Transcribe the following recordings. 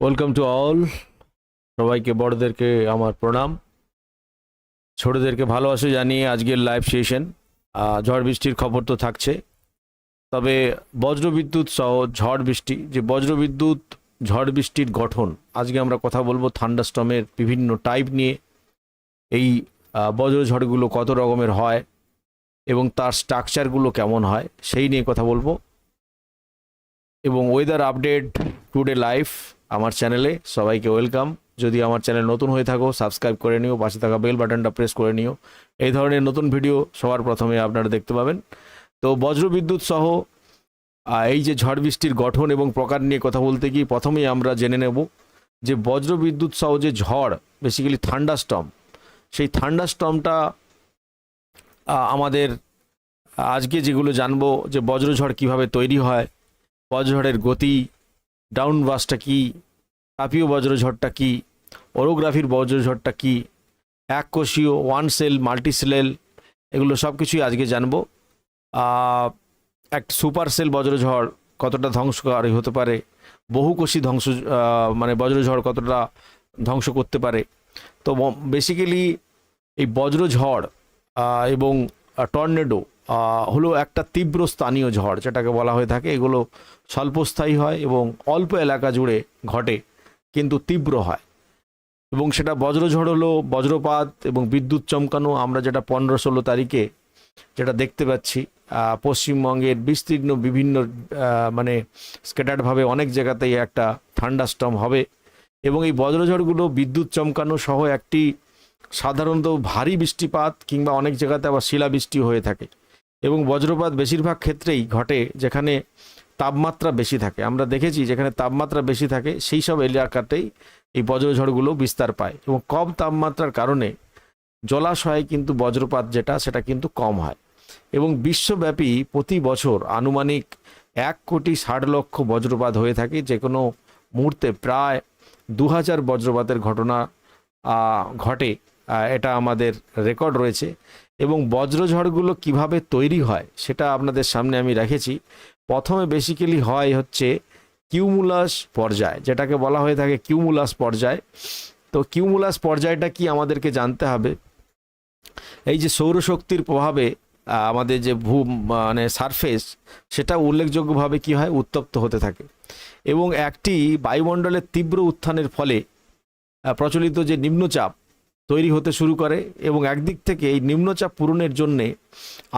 Welcome to all সবাইকে, বড়দেরকে আমার প্রণাম। ছোটদেরকে ভালোবাসা জানিয়ে আজকের লাইভ সেশন ঝড় বৃষ্টির খবর তো থাকছে। তবে বজ্রবিদ্যুৎ সহ ঝড় বৃষ্টি, যে বজ্রবিদ্যুৎ, ঝড় বৃষ্টির গঠন, আজকে আমরা কথা বলব থান্ডাস্টমের বিভিন্ন টাইপ নিয়ে। এই বজ্রঝড়গুলো কত রকমের হয় এবং তার স্ট্রাকচারগুলো কেমন হয়, সেই নিয়ে কথা বলব। এবং ওয়েদার আপডেট টুডে লাইফ আমার চ্যানেলে সবাইকে ওয়েলকাম। যদি আমার চ্যানেল নতুন হয়ে থাকো, সাবস্ক্রাইব করে নিও, পাশে থাকা বেল বাটনটা প্রেস করে নিও। এই ধরনের নতুন ভিডিও সবার প্রথমে আপনারা দেখতে পাবেন। তো বজ্রবিদ্যুৎ সহ এই যে ঝড় বৃষ্টির গঠন এবং প্রকার নিয়ে কথা বলতে গিয়ে প্রথমেই আমরা জেনে নেব যে বজ্রবিদ্যুৎ সহ যে ঝড় বেসিক্যালি থান্ডাস্টম সেই থান্ডাস্টমটা আমাদের আজকে যেগুলো জানব যে বজ্রঝড় কীভাবে তৈরি হয় বজ্রঝড়ের গতি ডাউন বাসটা কি তাপীয় বজ্রঝড়টা কি, ওরোগ্রাফির বজ্রঝড়টা কি, এক কোষীয়, ওয়ান সেল, মাল্টি সেলেল, এগুলো সব কিছুই আজকে জানব। এক সুপার সেল বজ্রঝড় কতটা ধ্বংসকারী হতে পারে বহুকোষী ধ্বংস মানে বজ্রঝড় কতটা ধ্বংস করতে পারে। তো বেসিক্যালি এই বজ্রঝড় এবং টর্নেডো হলো একটা তীব্র স্থানীয় ঝড় যেটাকে বলা হয়ে থাকে। এগুলো স্বল্পস্থায়ী হয় এবং অল্প এলাকা জুড়ে ঘটে, কিন্তু তীব্র হয়। এবং সেটা বজ্রঝড় হলো বজ্রপাত এবং বিদ্যুৎ চমকানো আমরা যেটা পনেরো ষোলো তারিখে যেটা দেখতে পাচ্ছি পশ্চিমবঙ্গের বিস্তীর্ণ বিভিন্ন মানে স্ক্যাটার্ডভাবে অনেক জায়গাতেই একটা ঠান্ডা স্টম হবে। এবং এই বজ্রঝড়গুলো বিদ্যুৎ চমকানো সহ একটি সাধারণত ভারী বৃষ্টিপাত কিংবা অনেক জায়গাতে আবার শিলাবৃষ্টি হয়ে থাকে। এবং বজ্রপাত বেশিরভাগ ক্ষেত্রেই ঘটে যেখানে তাপমাত্রা বেশি থাকে। আমরা দেখেছি যেখানে তাপমাত্রা বেশি থাকে, সেই সব এলাকাতেই এই বজ্রঝড়গুলো বিস্তার পায় এবং কম তাপমাত্রার কারণে জলাশয়ে কিন্তু বজ্রপাত যেটা, সেটা কিন্তু কম হয়। এবং বিশ্বব্যাপী প্রতি বছর আনুমানিক এক কোটি ষাট লক্ষ বজ্রপাত হয়ে থাকে। যে কোনো মুহূর্তে প্রায় দু হাজার বজ্রপাতের ঘটনা ঘটে এটা আমাদের রেকর্ড রয়েছে। এবং বজ্রঝড়গুলো কীভাবে তৈরি হয়, সেটা আপনাদের সামনে আমি রেখেছি। প্রথমে বেসিক্যালি হয় হচ্ছে কিউমুলাস পর্যায়, যেটাকে বলা হয়ে থাকে কিউমুলাস পর্যায়। তো কিউমুলাস পর্যায়টা কি আমাদেরকে জানতে হবে? এই যে সৌরশক্তির প্রভাবে আমাদের যে ভূ মানে সারফেস সেটা উল্লেখযোগ্যভাবে কি হয়? উত্তপ্ত হতে থাকে। এবং একটি বায়ুমণ্ডলের তীব্র উত্থানের ফলে প্রচলিত যে নিম্নচাপ তৈরি হতে শুরু করে এবং একদিক থেকে এই নিম্নচাপ পূরণের জন্যে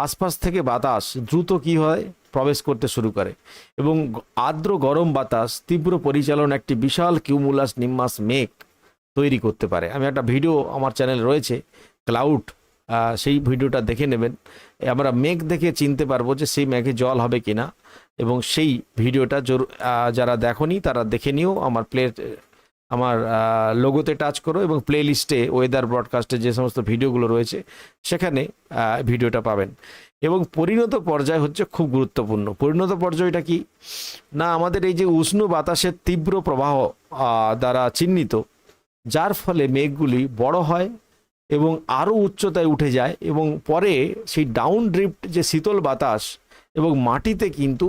আশপাশ থেকে বাতাস দ্রুত কি হয়? প্রবেশ করতে শুরু করে। এবং আর্দ্র গরম বাতাস, তীব্র পরিচালন একটি বিশাল কিউমুলাস নিম্মাস মেঘ তৈরি করতে পারে। আমি একটা ভিডিও আমার চ্যানেল রয়েছে ক্লাউড সেই ভিডিওটা দেখে নেবেন। আমরা মেঘ দেখে চিনতে পারব যে সেই মেঘে জল হবে কিনা। এবং সেই ভিডিওটা জরু- যারা দেখনি, তারা দেখে নিও। আমার প্লে আমার লোগোতে টাচ করো এবং প্লে লিস্টে ওয়েদার ব্রডকাস্টে যে সমস্ত ভিডিওগুলো রয়েছে, সেখানে ভিডিওটা পাবেন। এবং পরিণত পর্যায় হচ্ছে খুব গুরুত্বপূর্ণ। পরিণত পর্যায়টা কি? না, আমাদের এই যে উষ্ণ বাতাসের তীব্র প্রবাহ দ্বারা চিহ্নিত, যার ফলে মেঘগুলি বড় হয় এবং আরও উচ্চতায় উঠে যায় এবং পরে সেই ডাউন ড্রিফট যে শীতল বাতাস এবং মাটিতে কিন্তু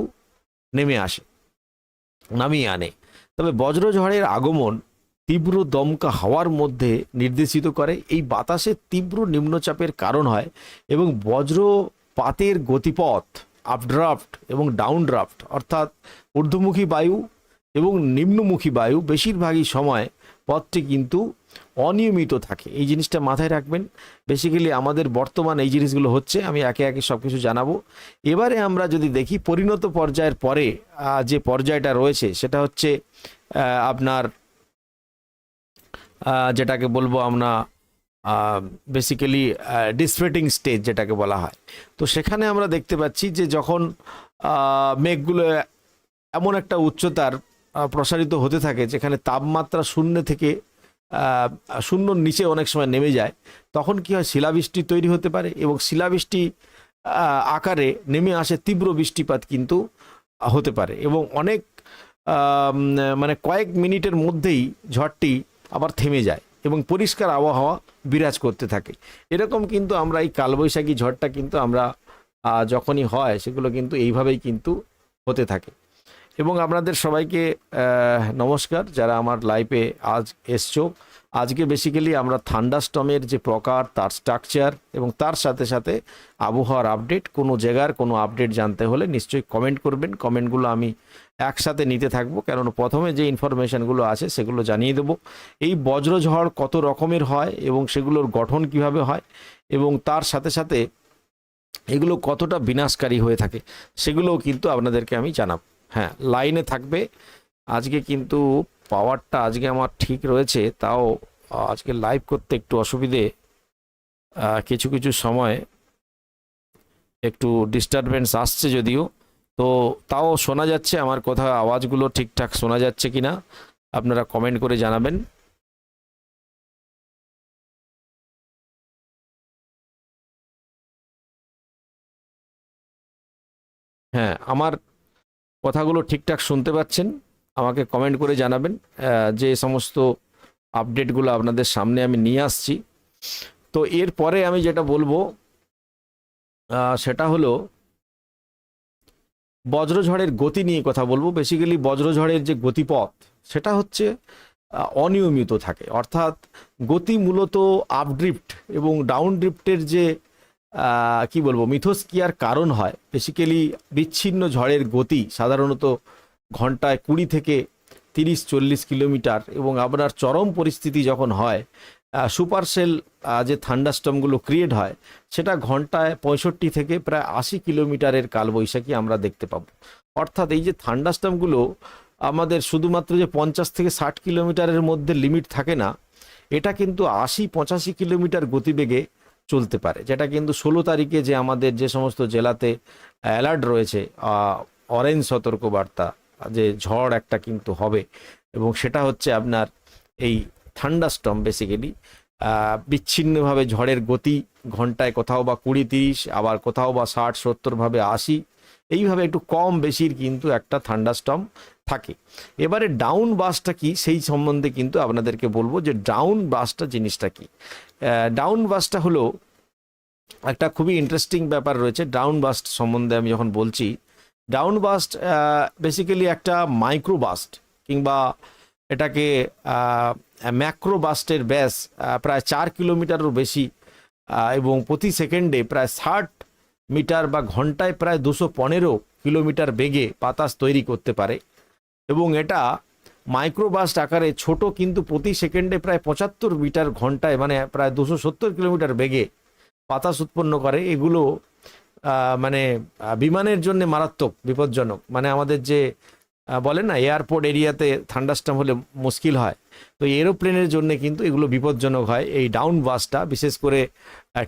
নেমে আসে, নামিয়ে আনে। তবে বজ্রঝড়ের আগমন তীব্র দমকা হাওয়ার মধ্যে নির্দেশিত করে। এই বাতাসের তীব্র নিম্নচাপের কারণ হয় এবং বজ্রপাতের গতিপথ আপড্রাফট এবং ডাউন ড্রাফট অর্থাৎ ঊর্ধ্বমুখী বায়ু এবং নিম্নমুখী বায়ু বেশিরভাগই সময় পথটি কিন্তু অনিয়মিত থাকে। এই জিনিসটা মাথায় রাখবেন। বেসিক্যালি আমাদের বর্তমান এই জিনিসগুলো হচ্ছে, আমি একে একে সব কিছু জানাব। এবারে আমরা যদি দেখি পরিণত পর্যায়ের পরে যে পর্যায়টা রয়েছে, সেটা হচ্ছে আপনার যেটাকে বলব আমরা বেসিক্যালি ডিসপ্রেটিং স্টেজ যেটাকে বলা হয়। তো সেখানে আমরা দেখতে পাচ্ছি যে যখন মেঘগুলো এমন একটা উচ্চতার প্রসারিত হতে থাকে যেখানে তাপমাত্রা শূন্য থেকে শূন্যর নিচে অনেক সময় নেমে যায়, তখন কি হয় শিলাবৃষ্টি তৈরি হতে পারে এবং শিলাবৃষ্টি আকারে নেমে আসে তীব্র বৃষ্টিপাত কিন্তু হতে পারে এবং অনেক মানে কয়েক মিনিটের মধ্যেই ঝড়টি আবার থেমে যায়। এবং পরিষ্কার আবহাওয়া বিরাজ করতে থাকে। এরকম কিন্তু আমরা এই কালবৈশাখী ঝড়টা কিন্তু আমরা যখনই হয় সেগুলো কিন্তু এইভাবেই কিন্তু হতে থাকে। এবং আপনাদের সবাইকে নমস্কার। যারা আমার লাইফে আজ এসছো, আজকে বেসিক্যালি আমরা থান্ডাস্টমের যে প্রকার, তার স্ট্রাকচার এবং তার সাথে সাথে আবহাওয়ার আপডেট কোনো জায়গার কোনো আপডেট জানতে হলে নিশ্চয়ই কমেন্ট করবেন। কমেন্টগুলো আমি একসাথে নিতে থাকব কেননা প্রথমে যে ইনফরমেশনগুলো আছে সেগুলো জানিয়ে দেবো। এই বজ্রঝড় কত রকমের হয় এবং সেগুলোর গঠন কীভাবে হয় এবং তার সাথে সাথে এগুলো কতটা বিনাশকারী হয়ে থাকে সেগুলোও কিন্তু আপনাদেরকে আমি জানাব। হ্যাঁ লাইনে থাকবে। আজকে কিন্তু পাওয়ারটা আজকে আমার ঠিক রয়েছে, তাও আজকে লাইভ করতে একটু অসুবিধে কিছু কিছু সময় একটু ডিস্টারবেন্স আসছে যদিও। তো তাও শোনা যাচ্ছে, আমার কথা, আওয়াজগুলো ঠিকঠাক শোনা যাচ্ছে কিনা, আপনারা কমেন্ট করে জানাবেন। হ্যাঁ আমার কথাগুলো ঠিকঠাক শুনতে পাচ্ছেন, আমাকে কমেন্ট করে জানাবেন যে সমস্ত আপডেটগুলো আপনাদের সামনে আমি নিয়ে আসছি। তো এরপরে আমি যেটা বলব সেটা হলো বজ্রঝড়ের গতি নিয়ে কথা বলব। বেসিক্যালি বজ্রঝড়ের যে গতিপথ, সেটা হচ্ছে অনিয়মিত থাকে। অর্থাৎ গতি মূলত আপড্রিফট এবং ডাউন ড্রিফটের যে কি বলব মিথস্কিয়ার কারণ হয়। বেসিক্যালি বিচ্ছিন্ন ঝড়ের গতি সাধারণত ঘন্টায় কুড়ি থেকে তিরিশ চল্লিশ কিলোমিটার এবং আপনার চরম পরিস্থিতি যখন হয় সুপার সেল যে থান্ডাস্টমগুলো ক্রিয়েট হয়, সেটা ঘন্টায় পঁয়ষট্টি থেকে প্রায় আশি কিলোমিটারের কালবৈশাখী আমরা দেখতে পাবো। অর্থাৎ এই যে থান্ডাস্টমগুলো আমাদের শুধুমাত্র যে পঞ্চাশ থেকে ষাট কিলোমিটারের মধ্যে লিমিট থাকে না, এটা কিন্তু আশি পঁচাশি কিলোমিটার গতিবেগে চলতে পারে। যেটা কিন্তু ষোলো তারিখে যে আমাদের যে সমস্ত জেলাতে অ্যালার্ট রয়েছে অরেঞ্জ সতর্কবার্তা, যে ঝড় একটা কিন্তু হবে, এবং সেটা হচ্ছে আপনার এই থান্ডাস্টম বেসিক্যালি বিচ্ছিন্নভাবে ঝড়ের গতি, ঘন্টায় কোথাও বা কুড়ি তিরিশ, আবার কোথাও বা ষাট সত্তরভাবে আশি, এইভাবে একটু কম বেশির কিন্তু একটা থান্ডাস্টম থাকে। এবারে ডাউন বাসটা কি? সেই সম্বন্ধে কিন্তু আপনাদেরকে বলব যে ডাউন বাসটা জিনিসটা কি? ডাউন বাসটা হলো একটা খুবই ইন্টারেস্টিং ব্যাপার রয়েছে। ডাউন বাস্ট সম্বন্ধে আমি যখন বলছি ডাউন বাস্ট বেসিক্যালি একটা মাইক্রো বাস্ট কিংবা এটাকে ম্যাক্রোবাস্টের ব্যাস প্রায় চার কিলোমিটারও বেশি এবং প্রতি সেকেন্ডে প্রায় ষাট মিটার বা ঘন্টায় প্রায় দুশো পনেরো কিলোমিটার বেগে বাতাস তৈরি করতে পারে। এবং এটা মাইক্রোবাস্ট আকারে ছোট কিন্তু প্রতি সেকেন্ডে প্রায় পঁচাত্তর মিটার ঘন্টায় মানে প্রায় দুশো সত্তর কিলোমিটার বেগে বাতাস উৎপন্ন করে। এগুলো মানে বিমানের জন্য মারাত্মক, বিপজ্জনক। মানে আমাদের যে বলে না, এয়ারপোর্ট এরিয়াতে থান্ডাস্টাম হলে মুশকিল হয়। তো এরোপ্লেনের জন্য কিন্তু এগুলো বিপজ্জনক হয়। এই ডাউন বাসটা, বিশেষ করে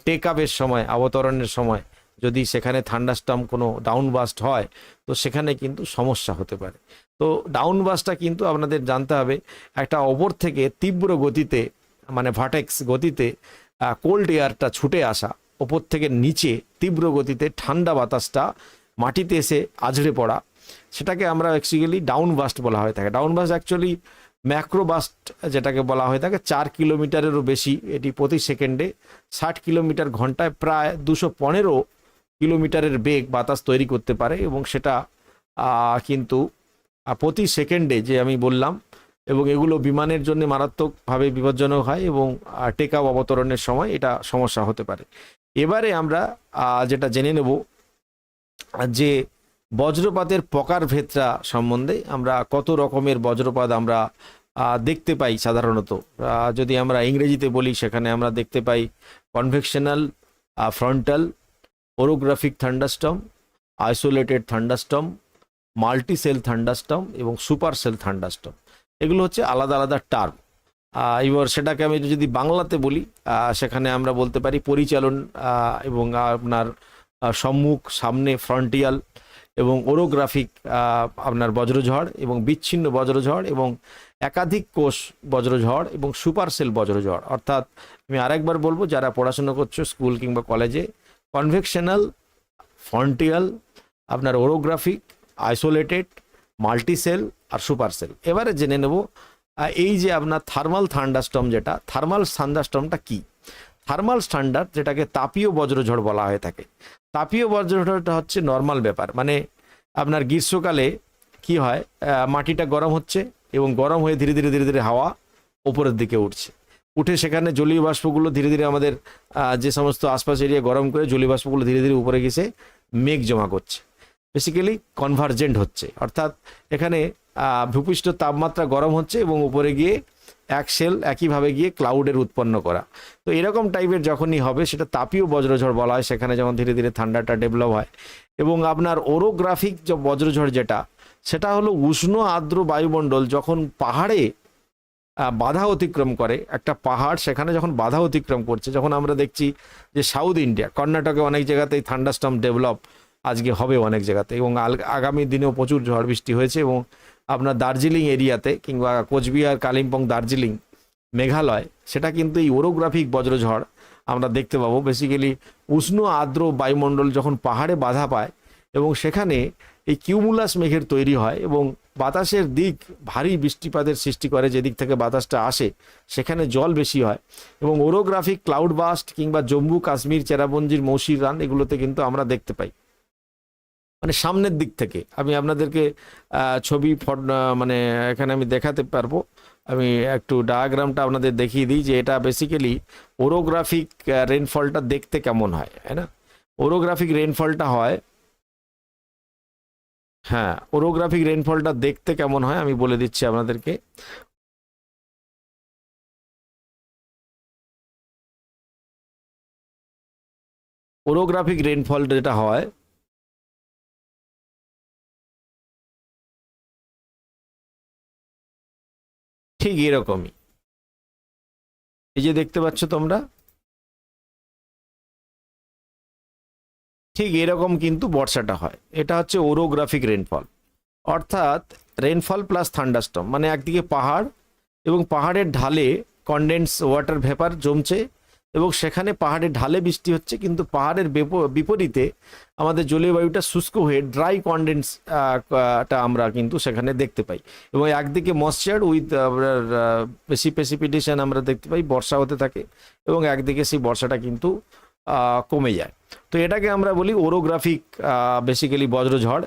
টেক আপের সময়, অবতরণের সময়, যদি সেখানে থান্ডাস্টাম কোনো ডাউন বাস্ট হয়, তো সেখানে কিন্তু সমস্যা হতে পারে। তো ডাউন বাসটা কিন্তু আপনাদের জানতে হবে, একটা ওপর থেকে তীব্র গতিতে মানে ভাটেক্স গতিতে কোল্ড এয়ারটা ছুটে আসা, ওপর থেকে নিচে তীব্র গতিতে ঠান্ডা বাতাসটা মাটিতে এসে আছড়ে পড়া সেটাকে আমরা অ্যাকচুয়ালি ডাউন বাস্ট বলা হয়ে থাকে। Down burst actually macro burst যেটাকে বলা হয়ে থাকে, চার কিলোমিটারেরও বেশি, এটি প্রতি সেকেন্ডে ষাট কিলোমিটার ঘন্টায় প্রায় দুশো পনেরো কিলোমিটারের বেগ বাতাস তৈরি করতে পারে এবং সেটা কিন্তু প্রতি সেকেন্ডে যে আমি বললাম, এবং এগুলো বিমানের জন্য মারাত্মকভাবে বিপজ্জনক হয় এবং টেকআপ অবতরণের সময় এটা সমস্যা হতে পারে। এবারে আমরা যেটা জেনে নেব যে বজ্রপাতের প্রকার ভেদটা সম্বন্ধে আমরা কত রকমের বজ্রপাত আমরা দেখতে পাই সাধারণত। যদি আমরা ইংরেজিতে বলি, সেখানে আমরা দেখতে পাই convectional frontal orographic thunderstorm isolated thunderstorm multi cell thunderstorm এবং সুপার সেল থান্ডাস্টম এগুলো হচ্ছে আলাদা আলাদা টার্ম এবার সেটাকে আমি যদি বাংলাতে বলি সেখানে আমরা বলতে পারি পরিচালন এবং আপনার সম্মুখ, সামনে ফ্রন্টিয়াল এবং ওরোগ্রাফিক আপনার বজ্রঝড় এবং বিচ্ছিন্ন বজ্রঝড় এবং একাধিক কোষ বজ্রঝড় এবং সুপার সেল বজ্রঝড়। অর্থাৎ আমি আরেকবার বলব, যারা পড়াশোনা করছ স্কুল কিংবা কলেজে, কনভেকশনাল, ফ্রন্টিয়াল, আপনার ওরোগ্রাফিক, আইসোলেটেড, মাল্টিসেল আর সুপার সেল। এবারে জেনে নেব এই যে আপনার থার্মাল থান্ডাস্টম যেটা, থার্মাল থান্ডাস্টমটা কি? থার্মাল স্ট্যান্ডার্ড যেটাকে তাপীয় বজ্রঝড় বলা হয়ে থাকে। তাপীয় বজ্রঝড়টা হচ্ছে নর্মাল ব্যাপার। মানে আপনার গ্রীষ্মকালে কি হয় মাটিটা গরম হচ্ছে এবং গরম হয়ে ধীরে ধীরে ধীরে ধীরে হাওয়া ওপরের দিকে উঠছে। উঠে সেখানে জলীয় বাষ্পগুলো ধীরে ধীরে আমাদের যে সমস্ত আশপাশ এরিয়া গরম করে জলীয় বাষ্পগুলো ধীরে ধীরে উপরে গেছে, মেঘ জমা করছে। বেসিক্যালি কনভার্জেন্ট হচ্ছে। অর্থাৎ এখানে ভূপৃষ্ঠ তাপমাত্রা গরম হচ্ছে এবং উপরে গিয়ে এক সেল একইভাবে গিয়ে ক্লাউডের উৎপন্ন করা। তো এরকম টাইপের যখনই হবে, সেটা তাপীয় বজ্রঝড় বলা হয়, সেখানে যখন ধীরে ধীরে ঠান্ডাটা ডেভেলপ হয়। এবং আপনার ওরোগ্রাফিক যে বজ্রঝড় যেটা, সেটা হলো উষ্ণ আর্দ্র বায়ুমণ্ডল যখন পাহাড়ে বাধা অতিক্রম করে, একটা পাহাড় সেখানে যখন বাধা অতিক্রম করছে, যখন আমরা দেখছি যে সাউথ ইন্ডিয়া কর্ণাটকে অনেক জায়গাতেই থান্ডাস্টম ডেভেলপ আজকে হবে অনেক জায়গাতে এবং আগামী দিনেও প্রচুর ঝড় বৃষ্টি হয়েছে এবং আপনার দার্জিলিং এরিয়াতে কিংবা কোচবিহার, কালিম্পং, দার্জিলিং, মেঘালয়, সেটা কিন্তু এই ওরোগ্রাফিক বজ্রঝড় আমরা দেখতে পাবো। বেসিক্যালি উষ্ণ আর্দ্র বায়ুমণ্ডল যখন পাহাড়ে বাধা পায় এবং সেখানে এই কিউমুলাস মেঘের তৈরি হয় এবং বাতাসের দিক ভারী বৃষ্টিপাতের সৃষ্টি করে, যেদিক থেকে বাতাসটা আসে, সেখানে জল বেশি হয় এবং ওরোগ্রাফিক ক্লাউড বাস্ট কিংবা জম্মু কাশ্মীর চেরাপুঞ্জির, মৌসির রান এগুলোতে কিন্তু আমরা দেখতে পাই। মানে সামনের দিক থেকে। আমি আপনাদেরকে ছবি ফট- মানে এখানে আমি দেখাতে পারব। আমি একটু ডায়াগ্রামটা আপনাদের দেখিয়ে দিই যে এটা বেসিক্যালি ওরোগ্রাফিক রেনফলটা দেখতে কেমন হয়, তাই না? ওরোগ্রাফিক রেনফলটা হয় হ্যাঁ ওরোগ্রাফিক রেনফলটা দেখতে কেমন হয় আমি বলে দিচ্ছি আপনাদেরকে। ওরোগ্রাফিক রেনফল যেটা হয় ঠিক এরকমই। এই যে দেখতে পাচ্ছ তোমরা? ঠিক এরকম কিন্তু বর্ষাটা হয়। এটা হচ্ছে ওরোগ্রাফিক রেনফল অর্থাৎ রেনফল প্লাস থান্ডাস্টম মানে একদিকে পাহাড় এবং পাহাড়ের ঢালে কনডেন্স ওয়াটার ভেপার জমছে এবং সেখানে পাহাড়ের ঢালে বৃষ্টি হচ্ছে, কিন্তু পাহাড়ের বিপরীতে আমাদের জলবায়ুটা শুষ্ক হয়ে ড্রাই কনডেন্স টা আমরা কিন্তু সেখানে দেখতে পাই। এবং একদিকে ময়শ্চার উইথ বেশি প্রেসিপিটেশন আমরা দেখতে পাই, বর্ষা হতে থাকে এবং একদিকে সেই বর্ষাটা কিন্তু কমে যায়। তো এটাকে আমরা বলি ওরোগ্রাফিক বেসিক্যালি বজ্রঝড়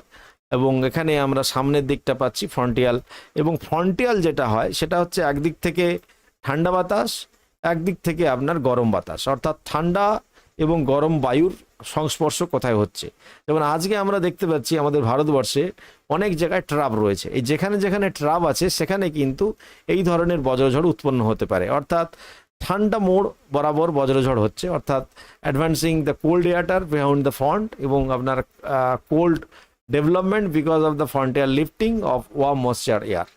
এবং এখানে আমরা সামনের দিকটা পাচ্ছি ফ্রন্টিয়াল এবং ফ্রন্টিয়াল যেটা হয় সেটা হচ্ছে একদিক থেকে ঠান্ডা বাতাস একদিক থেকে আপনার গরম বাতাস, অর্থাৎ ঠান্ডা এবং গরম বায়ুর সংস্পর্শ কোথায় হচ্ছে? যেমন আজকে আমরা দেখতে পাচ্ছি আমাদের ভারতবর্ষে অনেক জায়গায় ট্রাপ রয়েছে। এই যেখানে যেখানে ট্রাপ আছে, সেখানে কিন্তু এই ধরনের বজ্রঝড় উৎপন্ন হতে পারে। অর্থাৎ ঠান্ডা মোড় বরাবর বজ্রঝড় হচ্ছে, অর্থাৎ অ্যাডভান্সিং দ্য কোল্ড এয়ারটার বিহাউন্ড দ্য ফ্রন্ট এবং আপনার cold development because of the front air lifting of warm moisture air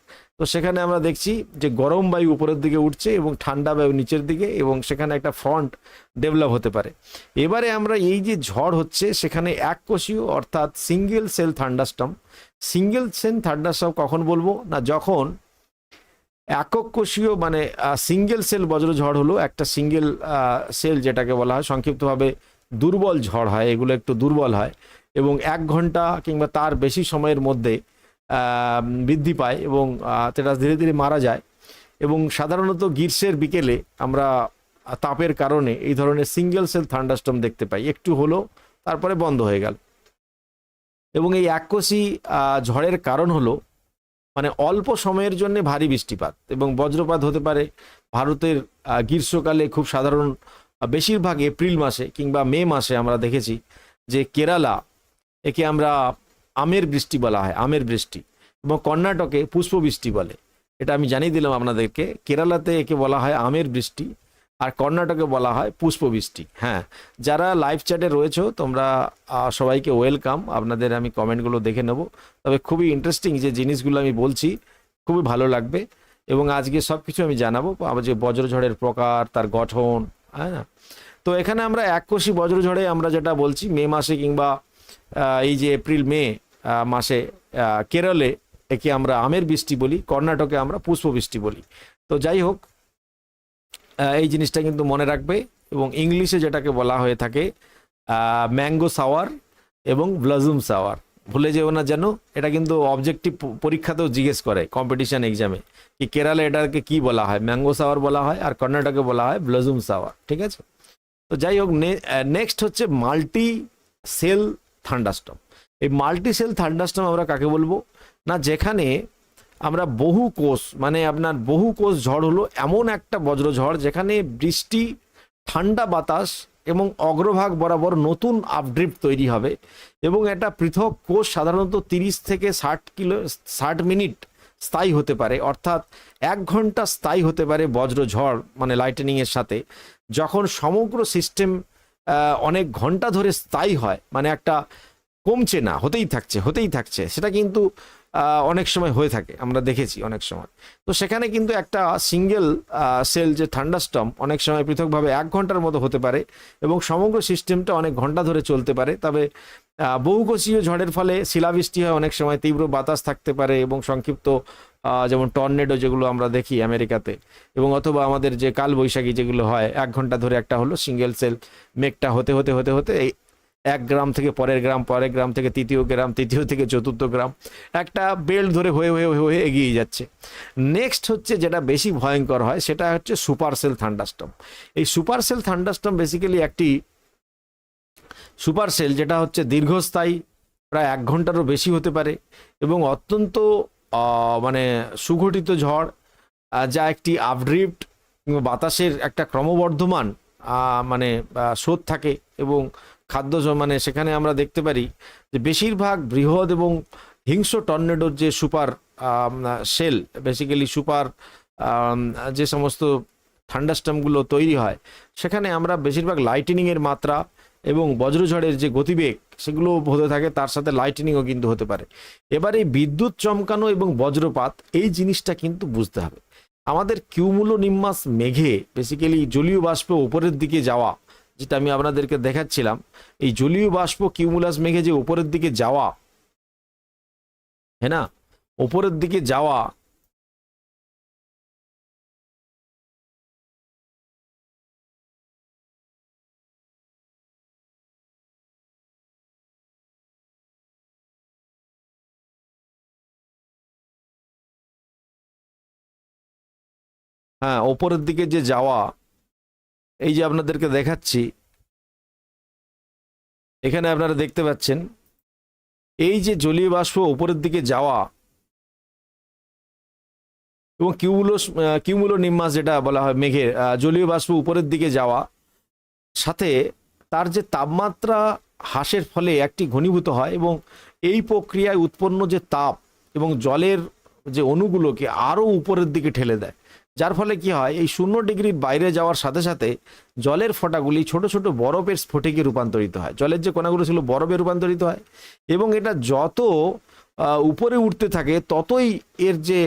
তো সেখানে আমরা দেখছি যে গরম বায়ু উপরের দিকে উঠছে এবং ঠান্ডা বায়ু নিচের দিকে এবং সেখানে একটা ফ্রন্ট ডেভেলপ হতে পারে। এবারে আমরা এই যে ঝড় হচ্ছে, সেখানে এককোষীয় অর্থাৎ single cell thunderstorm single cell thunderstorm কখন বলব? না, যখন একক কোষীয় মানে সিঙ্গেল সেল বজ্রঝড় হলো, একটা সিঙ্গেল সেল যেটাকে বলা হয়, সংক্ষিপ্তভাবে দুর্বল ঝড় হয়, এগুলো একটু দুর্বল হয় এবং এক ঘণ্টা কিংবা তার বেশি সময়ের মধ্যে বৃদ্ধি পায় এবং সেটা ধীরে ধীরে মারা যায়। এবং সাধারণত গ্রীষ্মের বিকেলে আমরা তাপের কারণে এই ধরনের সিঙ্গেল সেল থান্ডাস্টম দেখতে পাই। একটু হলো, তারপরে বন্ধ হয়ে গেল। এবং এই এককোষী ঝড়ের কারণ হলো মানে অল্প সময়ের জন্য ভারী বৃষ্টিপাত এবং বজ্রপাত হতে পারে। ভারতের গ্রীষ্মকালে খুব সাধারণ বেশিরভাগ এপ্রিল মাসে কিংবা মে মাসে আমরা দেখেছি যে কেরালা, একে আমরা আমের বৃষ্টি বলা হয়, আমের বৃষ্টি এবং কর্ণাটকে পুষ্পবৃষ্টি বলে। এটা আমি জানিয়ে দিলাম আপনাদেরকে। কেরালাতে একে বলা হয় আমের বৃষ্টি আর কর্ণাটকে বলা হয় পুষ্পবৃষ্টি হ্যাঁ যারা লাইভ চ্যাটে রয়েছো, তোমরা সবাইকে ওয়েলকাম। আপনাদের আমি কমেন্টগুলো দেখে নেব। তবে খুবই ইন্টারেস্টিং যে জিনিসগুলো আমি বলছি, খুবই ভালো লাগবে এবং আজকে সব কিছু আমি জানাব। আবার যে বজ্রঝড়ের প্রকার, তার গঠন হ্যাঁ? তো এখানে আমরা এককোষী বজ্রঝড়ে আমরা যেটা বলছি, মে মাসে কিংবা এই যে এপ্রিল, মে মাসে কেরলে একে আমরা আমের বৃষ্টি বলি, কর্ণাটকে আমরা পুষ্পবৃষ্টি বলি। তো যাই হোক এই জিনিসটা কিন্তু মনে রাখবে এবং ইংলিশে যেটাকে বলা হয়ে থাকে ম্যাঙ্গো সাওয়ার এবং ব্লাজুম সাওয়ার। ভুলে যেও না যেন, এটা কিন্তু অবজেক্টিভ পরীক্ষাতেও জিজ্ঞেস করে কম্পিটিশন এক্সামে কি কেরালা এটাকে কি বলা হয়, ম্যাঙ্গো সাওয়ার বলা হয় আর কর্ণাটকে বলা হয় ব্লাজুম সাওয়ার, ঠিক আছে? তো যাই হোক নেক্সট হচ্ছে মাল্টি সেল থান্ডাস্টম এই মাল্টি সেল থান্ডাস্টম আমরা কাকে বলব? না, যেখানে আমরা বহু কোষ মানে আপনার বহু কোষ ঝড় হলো, এমন একটা বজ্রঝড় যেখানে বৃষ্টি, ঠান্ডা বাতাস এবং অগ্রভাগ বরাবর নতুন আপড্রিপ তৈরি হবে এবং এটা পৃথক কোষ সাধারণত তিরিশ থেকে ষাট কিলো, ষাট মিনিট স্থায়ী হতে পারে, অর্থাৎ এক ঘণ্টা স্থায়ী হতে পারে বজ্রঝড় মানে লাইটেনিংয়ের সাথে। যখন সমগ্র সিস্টেম অনেক ঘণ্টা ধরে স্থায়ী হয় মানে একটা কমছে না, হতেই থাকছে হতেই থাকছে। সেটা কিন্তু অনেক সময় হয়ে থাকে, আমরা দেখেছি অনেক সময়। তো সেখানে কিন্তু একটা সিঙ্গেল সেল যে ঠান্ডাস্টম অনেক সময় পৃথকভাবে এক ঘণ্টার মতো হতে পারে এবং সমগ্র সিস্টেমটা অনেক ঘণ্টা ধরে চলতে পারে। তবে বহুকোষীয় ঝড়ের ফলে শিলাবৃষ্টি হয় অনেক সময়, তীব্র বাতাস থাকতে পারে এবং সংক্ষিপ্ত যেমন টর্নেডো যেগুলো আমরা দেখি আমেরিকাতে এবং অথবা আমাদের যে কালবৈশাখী যেগুলো হয়, এক ঘণ্টা ধরে একটা হলো সিঙ্গেল সেল মেঘটা হতে হতে হতে হতে এক গ্রাম থেকে পরের গ্রাম পরের গ্রাম থেকে তৃতীয় গ্রাম, তৃতীয় থেকে চতুর্থ গ্রাম, একটা বেল্ট ধরে হয়ে হয়ে হয়ে হয়ে এগিয়ে যাচ্ছে। নেক্সট হচ্ছে যেটা বেশি ভয়ঙ্কর হয়, সেটা হচ্ছে সুপার সেল থান্ডাস্টম এই সুপার সেল থান্ডাস্টম বেসিক্যালি একটি সুপার সেল যেটা হচ্ছে দীর্ঘস্থায়ী, প্রায় এক ঘন্টারও বেশি হতে পারে এবং অত্যন্ত মানে সুঘটিত ঝড় যা একটি আপড্রিফট কিংবা বাতাসের একটা ক্রমবর্ধমান মানে স্রোত থাকে এবং খাদ্য মানে সেখানে আমরা দেখতে পারি যে বেশিরভাগ বৃহৎ এবং হিংস্র টর্নেডোর যে সুপার সেল বেসিক্যালি সুপার যে সমস্ত থান্ডাস্টমগুলো তৈরি হয়, সেখানে আমরা বেশিরভাগ লাইটেনিংয়ের মাত্রা এবং বজ্রঝড়ের যে গতিবেগ সেগুলো হতে থাকে, তার সাথে লাইটেনিংও কিন্তু হতে পারে। এবার এই বিদ্যুৎ চমকানো এবং বজ্রপাত, এই জিনিসটা কিন্তু বুঝতে হবে। আমাদের কিউমুলো নিম্মাস মেঘে বেসিক্যালি জলীয় বাষ্প উপরের দিকে যাওয়া যেটা আমি আপনাদেরকে দেখাচ্ছিলাম, এই জলীয় বাষ্প কিউমুলাস মেঘে যে উপরের দিকে যাওয়া হ্যাঁ না? উপরের দিকে যাওয়া হ্যাঁ ওপরের দিকে যে যাওয়া, এই যে আপনাদেরকে দেখাচ্ছি এখানে আপনারা দেখতে পাচ্ছেন, এই যে জলীয় বাষ্প উপরের দিকে যাওয়া এবং কিউমুলো কিউমুলো নিম্মাস যেটা বলা হয় মেঘের জলীয় বাষ্প উপরের দিকে যাওয়া, সাথে তার যে তাপমাত্রা হ্রাসের ফলে একটি ঘনীভূত হয় এবং এই প্রক্রিয়ায় উৎপন্ন যে তাপ এবং জলের যে অণুগুলোকে আরও উপরের দিকে ঠেলে দেয়। যার ফলে কি হয়, এই শূন্য ডিগ্রির বাইরে যাওয়ার সাথে সাথে জলের ফোঁটাগুলি ছোট ছোট বরফের স্ফটিকে রূপান্তরিত হয়। জলের যে কণাগুলো ছিল বরফে রূপান্তরিত হয় এবং এটা যত উপরে উঠতে থাকে ততই এর যে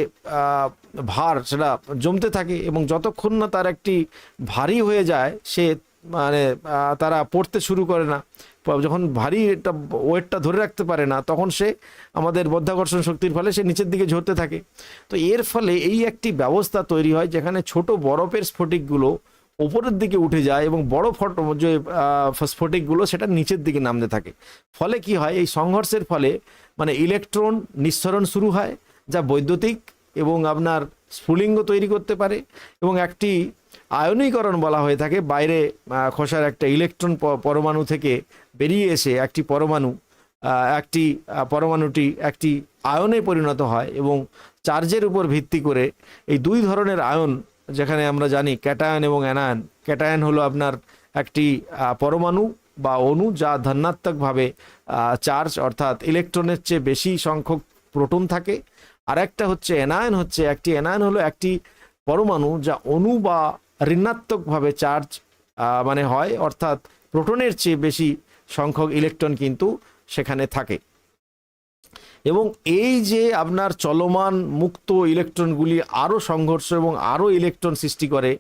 ভার সেটা জমতে থাকে এবং যতক্ষণ না তার একটি ভারী হয়ে যায় সে মানে তারা পড়তে শুরু করে না। যখন ভারী এটা ওয়েটটা ধরে রাখতে পারে না, তখন সে আমাদের মধ্যাকর্ষণ শক্তির ফলে সে নিচের দিকে ঝরতে থাকে। তো এর ফলে এই একটি ব্যবস্থা তৈরি হয় যেখানে ছোট বরফের স্ফটিকগুলো ওপরের দিকে উঠে যায় এবং বড় ফটো যে স্ফটিকগুলো সেটা নিচের দিকে নামতে থাকে। ফলে কি হয়? এই সংঘর্ষের ফলে মানে ইলেকট্রন নিঃসরণ শুরু হয়, যা বৈদ্যুতিক এবং আপনার স্ফুলিঙ্গ তৈরি করতে পারে এবং একটি আয়নীকরণ বলা হয়ে থাকে। বাইরে খোসার একটা ইলেকট্রন পরমাণু থেকে বেরিয়ে এসে একটি পরমাণু একটি পরমাণুটি একটি আয়নে পরিণত হয় এবং চার্জের উপর ভিত্তি করে এই দুই ধরনের আয়ন, যেখানে আমরা জানি ক্যাটায়ন এবং অ্যানায়ন। ক্যাটায়ন হলো আপনার একটি পরমাণু বা অণু যা ধনাত্মকভাবে চার্জ অর্থাৎ ইলেকট্রনের চেয়ে বেশি সংখ্যক প্রোটন থাকে। আর একটা হচ্ছে অ্যানায়ন হচ্ছে একটি, অ্যানায়ন হলো একটি পরমাণু যা অণু বা ঋণাত্মকভাবে চার্জ মানে হয়, অর্থাৎ প্রোটনের চেয়ে বেশি সংখ্যক ইলেকট্রন কিন্তু সেখানে থাকে। এবং এই যে আপনার চলমান মুক্ত ইলেকট্রনগুলি আরও সংঘর্ষ এবং আরও ইলেকট্রন সৃষ্টি করে,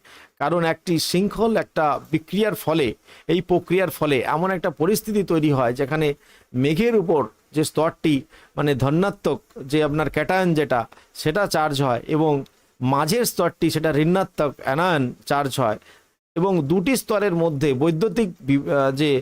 কারণ একটি শৃঙ্খল, একটা বিক্রিয়ার ফলে, এই প্রক্রিয়ার ফলে এমন একটা পরিস্থিতি তৈরি হয় যেখানে মেঘের উপর যে স্তরটি মানে ধনাত্মক যে আপনার ক্যাটায়ন যেটা, সেটা চার্জ হয় এবং মাঝের স্তরটি সেটা ঋণাত্মক অ্যানায়ন চার্জ হয় এবং দুটি স্তরের মধ্যে বৈদ্যুতিক যে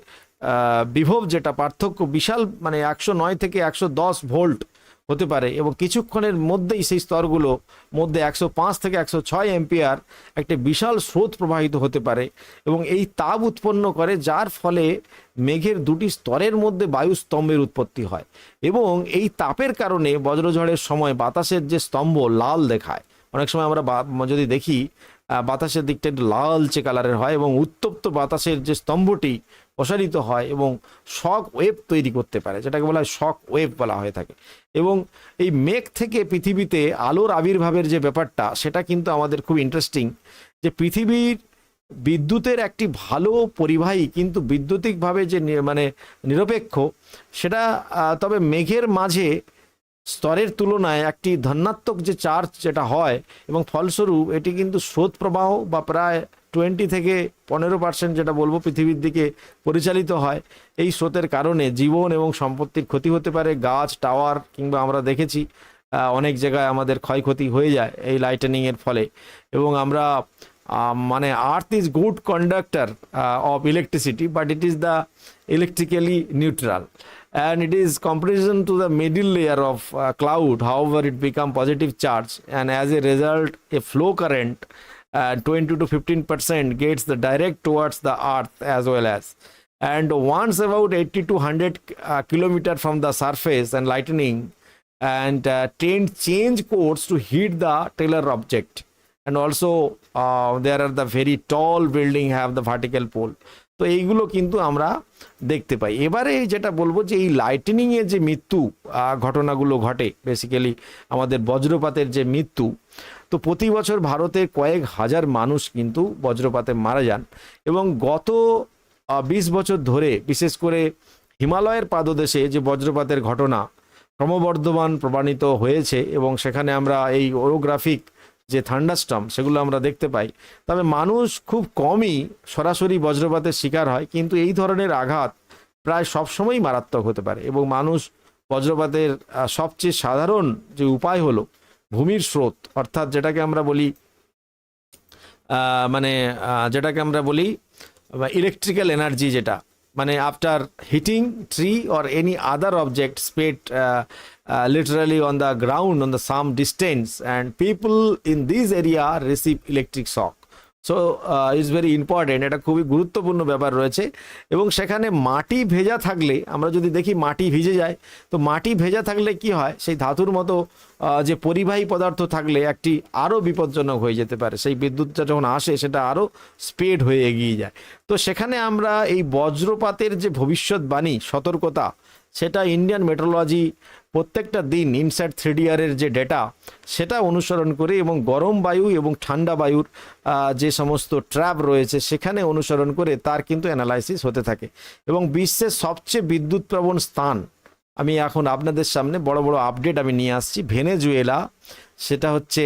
বিভব যেটা পার্থক্য বিশাল মানে একশো নয় থেকে একশো দশ ভোল্ট হতে পারে এবং কিছুক্ষণের মধ্যেই সেই স্তরগুলো মধ্যে একশো পাঁচ থেকে একশো ছয় এম্পিয়ার একটি বিশাল স্রোত প্রবাহিত হতে পারে এবং এই তাপ উৎপন্ন করে যার ফলে মেঘের দুটি স্তরের মধ্যে বায়ু স্তম্ভের উৎপত্তি হয় এবং এই তাপের কারণে বজ্রঝড়ের সময় বাতাসের যে স্তম্ভ লাল দেখায়। অনেক সময় আমরা যদি দেখি বাতাসের দিকটা একটু লালচে কালারের হয় এবং উত্তপ্ত বাতাসের যে স্তম্ভটি প্রসারিত হয় এবং শক ওয়েভ তৈরি করতে পারে, যেটাকে বলা হয় শক ওয়েভ বলা হয়ে থাকে। এবং এই মেঘ থেকে পৃথিবীতে আলোর আবির্ভাবের যে ব্যাপারটা, সেটা কিন্তু আমাদের খুব ইন্টারেস্টিং যে পৃথিবীর বিদ্যুতের একটি ভালো পরিবাহী কিন্তু বিদ্যুতিকভাবে যে মানে নিরপেক্ষ, সেটা তবে মেঘের মাঝে স্তরের তুলনায় একটি ধনাত্মক যে চার্জ যেটা হয় এবং ফলস্বরূপ এটি কিন্তু স্রোত প্রবাহ বা প্রায় টোয়েন্টি থেকে পনেরো পার্সেন্ট যেটা বলব পৃথিবীর দিকে পরিচালিত হয়। এই স্রোতের কারণে জীবন এবং সম্পত্তির ক্ষতি হতে পারে, গাছ, টাওয়ার কিংবা আমরা দেখেছি অনেক জায়গায় আমাদের ক্ষয়ক্ষতি হয়ে যায় এই লাইটেনিংয়ের ফলে। এবং আমরা মানে earth is good conductor of electricity but it is the electrically neutral and it is comparison to the middle layer of uh, cloud however it become positive charge. And as a result a flow current uh, 20 to 15 percent gets the direct towards the earth as well as. And once about 80 to 100 uh, kilometer from the surface and lightning and uh, tend change course to hit the tailor object. And also uh, there are the very tall building have the vertical pole তো এইগুলো কিন্তু আমরা দেখতে পাই। এবারে যেটা বলব যে এই লাইটেনিং এর যে মৃত্যু ঘটনাগুলো ঘটে বেসিক্যালি আমাদের বজ্রপাতের যে মৃত্যু, তো প্রতি বছর ভারতে কয়েক হাজার মানুষ কিন্তু বজ্রপাতে মারা যান এবং গত বিশ বছর ধরে বিশেষ করে হিমালয়ের পাদদেশে যে বজ্রপাতের ঘটনা ক্রমবর্ধমান প্রমাণিত হয়েছে এবং সেখানে আমরা এই ওরোগ্রাফিক যে থান্ডারস্টম সেগুলো আমরা দেখতে পাই, তবে মানুষ খুব কমই সরাসরি বজ্রপাতের শিকার হয়, কিন্তু এই ধরনের আঘাত প্রায় সবসময়ই মারাত্মক হতে পারে এবং মানুষ বজ্রপাতের সবচেয়ে সাধারণ যে উপায় হলো ভূমির স্রোত, অর্থাৎ যেটাকে আমরা বলি মানে যেটাকে আমরা বলি ইলেকট্রিক্যাল এনার্জি যেটা মানে after hitting tree or any other object spread literally on the ground on the some distance and people in this area receive electric shock so is very important এটা খুবই গুরুত্বপূর্ণ ব্যাপার রয়েছে। এবং সেখানে মাটি ভেজা থাকলে, আমরা যদি দেখি মাটি ভিজে যায়, তো মাটি ভেজা থাকলে কি হয়? সেই ধাতুর মতো যে পরিবাহী পদার্থ থাকলে একটি আরও বিপজ্জনক হয়ে যেতে পারে। সেই বিদ্যুৎটা যখন আসে, সেটা আরও স্পিড হয়ে এগিয়ে যায়। তো সেখানে আমরা এই বজ্রপাতের যে ভবিষ্যৎবাণী, সতর্কতা সেটা ইন্ডিয়ান মেট্রোলজি প্রত্যেকটা দিন ইনসাইড থ্রি এর যে ডেটা সেটা অনুসরণ করে এবং গরম বায়ু এবং ঠান্ডা বায়ুর যে সমস্ত ট্র্যাপ রয়েছে, সেখানে অনুসরণ করে তার কিন্তু অ্যানালাইসিস হতে থাকে। এবং বিশ্বের সবচেয়ে বিদ্যুৎ প্রবণ স্থান, আমি এখন আপনাদের সামনে বড় বড় আপডেট আমি নিয়ে আসছি, ভেনেজুয়েলা। সেটা হচ্ছে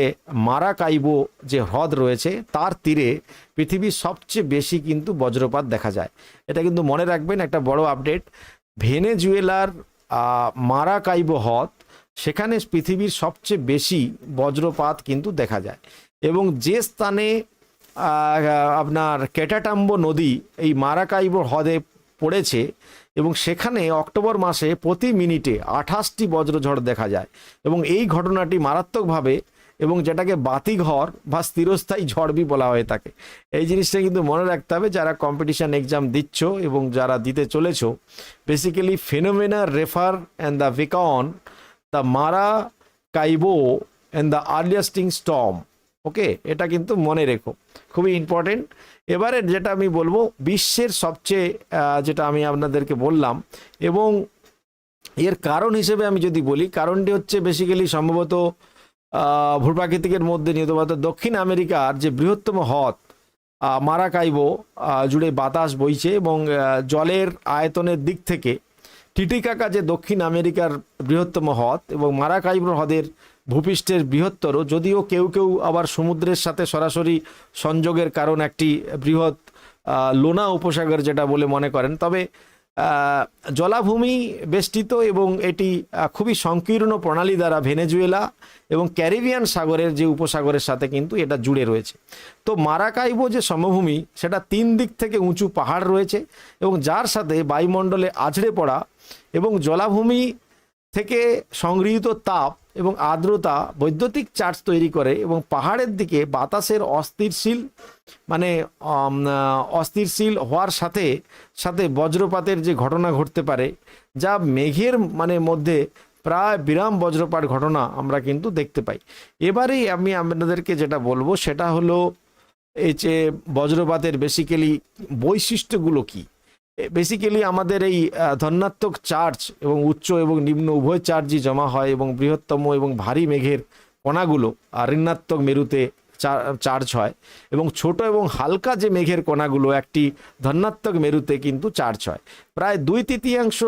মারাকাইবো যে হ্রদ রয়েছে, তার তীরে পৃথিবীর সবচেয়ে বেশি কিন্তু বজ্রপাত দেখা যায়। এটা কিন্তু মনে রাখবেন একটা বড় আপডেট ভেনেজুয়েলার মারাকাইবো হ্রদ, সেখানে পৃথিবীর সবচেয়ে বেশি বজ্রপাত কিন্তু দেখা যায়। এবং যে স্থানে আপনার কেটাটাম্বো নদী এই মারাকাইবো হ্রদে পড়েছে এবং সেখানে অক্টোবর মাসে প্রতি মিনিটে আঠাশটি বজ্রঝড় দেখা যায় এবং এই ঘটনাটি মারাত্মকভাবে এবং যেটাকে বাতিঘর বা স্থিরস্থায়ী ঝড়বি বলা হয়ে থাকে। এই জিনিসটা কিন্তু মনে রাখতে হবে, যারা কম্পিটিশন এক্সাম দিচ্ছ এবং যারা দিতে চলেছো basically phenomena refer and the ভিকন the মারা কাইবো অ্যান্ড দ্য আর্লিয়াস্টিং স্টম ওকে এটা কিন্তু মনে রেখো, খুবই ইম্পর্টেন্ট এবারে যেটা আমি বলব, বিশ্বের সবচেয়ে যেটা আমি আপনাদেরকে বললাম এবং এর কারণ হিসেবে আমি যদি বলি, কারণটি হচ্ছে বেসিক্যালি সম্ভবত ভূপ্রাকৃতিকের মধ্যে নিয়তগত দক্ষিণ আমেরিকার যে বৃহত্তম হ্রদ মারাকাইবো জুড়ে বাতাস বইছে এবং জলের আয়তনের দিক থেকে টিটিকাকা যে দক্ষিণ আমেরিকার বৃহত্তম হ্রদ এবং মারাকাইবো হ্রদের ভূপৃষ্ঠের বৃহত্তর, যদিও কেউ কেউ আবার সমুদ্রের সাথে সরাসরি সংযোগের কারণ একটি বৃহৎ লোনা উপসাগর যেটা বলে মনে করেন, তবে জলাভূমি বেষ্টিত এবং এটি খুবই সংকীর্ণ প্রণালী দ্বারা ভেনেজুয়েলা এবং ক্যারিবিয়ান সাগরের যে উপসাগরের সাথে কিন্তু এটা জুড়ে রয়েছে। তো মারাকাইবো যে সমভূমি, সেটা তিন দিক থেকে উঁচু পাহাড় রয়েছে এবং যার সাথে বায়ুমণ্ডলে আছড়ে পড়া এবং জলাভূমি থেকে সংগৃহীত তাপ এবং আর্দ্রতা বৈদ্যুতিক চার্জ তৈরি করে এবং পাহাড়ের দিকে বাতাসের অস্থিরশীল মানে অস্থিরশীল হওয়ার সাথে সাথে বজ্রপাতের যে ঘটনা ঘটতে পারে, যা মেঘের মানে মধ্যে প্রায় বিরাম বজ্রপাত ঘটনা আমরা কিন্তু দেখতে পাই। এবারেই আমি আপনাদেরকে যেটা বলব, সেটা হলো এই যে বজ্রপাতের বেসিক্যালি বৈশিষ্ট্যগুলো কি? বেসিক্যালি আমাদের এই আহ, ধনাত্মক চার্জ এবং উচ্চ এবং নিম্ন উভয় চার্জই জমা হয় এবং বৃহত্তম এবং ভারী মেঘের কণাগুলো ঋণাত্মক মেরুতে চার্জ হয় এবং ছোট এবং হালকা যে মেঘের কণাগুলো একটি ধনাত্মক মেরুতে কিন্তু চার্জ হয়। প্রায় দুই তৃতীয়াংশ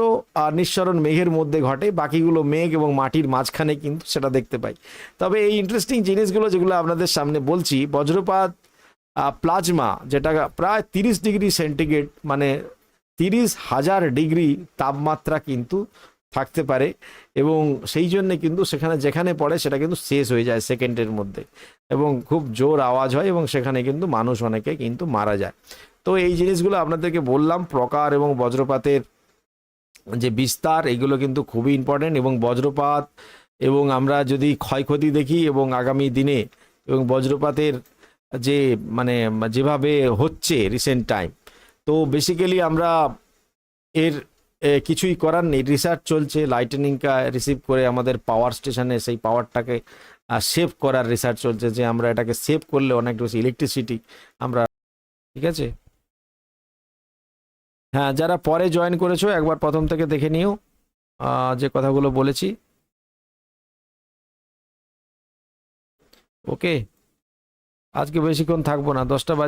নিঃসরণ মেঘের মধ্যে ঘটে বাকিগুলো মেঘ এবং মাটির মাঝখানে কিন্তু সেটা দেখতে পাই। তবে এই ইন্টারেস্টিং জিনিসগুলো যেগুলো আপনাদের সামনে বলছি বজ্রপাত প্লাজমা যেটা প্রায় তিরিশ ডিগ্রি সেন্টিগ্রেড মানে তিরিশ হাজার ডিগ্রি তাপমাত্রা কিন্তু থাকতে পারে এবং সেই জন্যে কিন্তু সেখানে যেখানে পড়ে সেটা কিন্তু শেষ হয়ে যায় সেকেন্ডের মধ্যে এবং খুব জোর আওয়াজ হয় এবং সেখানে কিন্তু মানুষ অনেকে কিন্তু মারা যায়। তো এই জিনিসগুলো আপনাদেরকে বললাম, প্রকার এবং বজ্রপাতের যে বিস্তার, এগুলো কিন্তু খুবই ইম্পর্টেন্ট এবং বজ্রপাত এবং আমরা যদি ক্ষয়ক্ষতি দেখি এবং আগামী দিনে এবং বজ্রপাতের যে মানে যেভাবে হচ্ছে রিসেন্ট টাইম তো বেসিক্যালি আমরা এর কিছুই করার নেই। রিসার্চ চলছে লাইটেনিংকা রিসিভ করে আমাদের পাওয়ার স্টেশনে সেই পাওয়ারটাকে সেভ করার রিসার্চ চলছে যে আমরা এটাকে সেভ করলে অনেক বেশি ইলেকট্রিসিটি আমরা, ঠিক আছে? হ্যাঁ যারা পরে জয়েন করেছ, একবার প্রথম থেকে দেখে নিও যে কথাগুলো বলেছি। ওকে আজকে বেশিক্ষণ থাকব না, দশটা বাজে